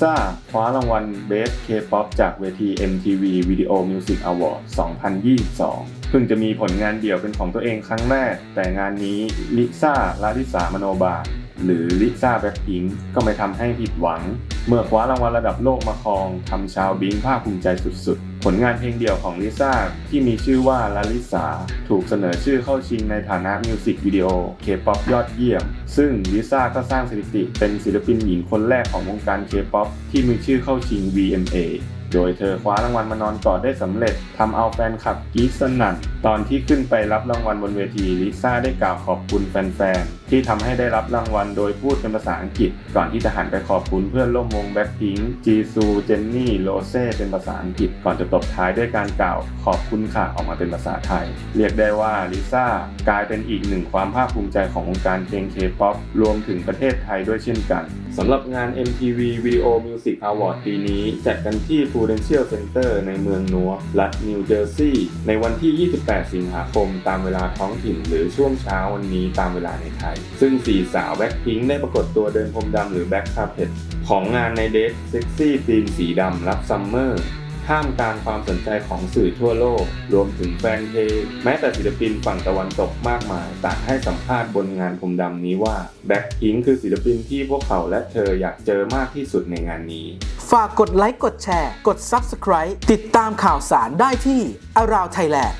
ซ่าคว้ารางวัล Best K-POP จากเวที MTV Video Music Award 2022 เพิ่งจะมีผลงานเดี่ยวเป็นของตัวเองครั้งแรก แต่งานนี้ลิซ่าลาลิสามโนบาล หรือลิซ่าแบ็คพิงก็ไม่ทำให้ผิดหวัง เมื่อคว้ารางวัลระดับโลกมาครองทำชาวบิงภาคภูมิใจสุดๆ ผลงานเพลงเดี่ยวของลิซ่าที่มีชื่อว่าลาลิสาถูกเสนอชื่อเข้าชิงในฐานะมิวสิกวิดีโอเคป๊อปยอดเยี่ยม ซึ่งลิซ่าก็สร้างสถิติเป็นศิลปินหญิงคนแรกของวงการเคป๊อปที่มีชื่อเข้าชิง VMA โดยเธอคว้ารางวัลมานอนกอดได้สำเร็จทำเอาแฟนคลับกรี๊ดสนั่น ตอนที่ขึ้นไปรับรางวัลบนเวทีลิซ่าได้กล่าวขอบคุณแฟนๆ ที่ทำให้ได้รับรางวัลโดยพูดเป็นภาษาอังกฤษ ก่อนที่จะหันไปขอบคุณเพื่อนร่วมวงแบ็คพิงจีซูเจนนี่โรเซ่เป็นภาษาอังกฤษ ก่อนจะตบท้ายด้วยการกล่าวขอบคุณค่ะออกมาเป็นภาษาไทย เรียกได้ว่าลิซ่ากลายเป็นอีกหนึ่งความภาคภูมิใจของวงการเพลงเคป๊อปรวมถึงประเทศไทยด้วยเช่นกันสำหรับงาน MTV Video Music Award ปีนี้จัดกันที่ Prudential Center ในเมืองนัวรัฐนิวเจอร์ซีย์ในวันที่ 28 สิงหาคม ตามเวลาท้องถิ่นหรือช่วงเช้าวันนี้ตามเวลาในไทย ซึ่งสี่สาวแบ็คพิงได้ปรากฏตัวเดินพรมดำหรือแบ็คคาร์เพตของงานในเดทเซ็กซี่ธีมสีดำรับซัมเมอร์ ท่ามกลางความสนใจของสื่อทั่วโลก รวมถึงแฟนเพลงแม้แต่ศิลปินฝั่งตะวันตกมากมายต่างให้สัมภาษณ์บนงานพรมดำนี้ว่าแบ็คพิงคือศิลปินที่พวกเขาและเธออยากเจอมากที่สุดในงานนี้ ฝากกดไลค์กดแชร์ กด Subscribe ติดตามข่าวสารได้ที่ Around Thailand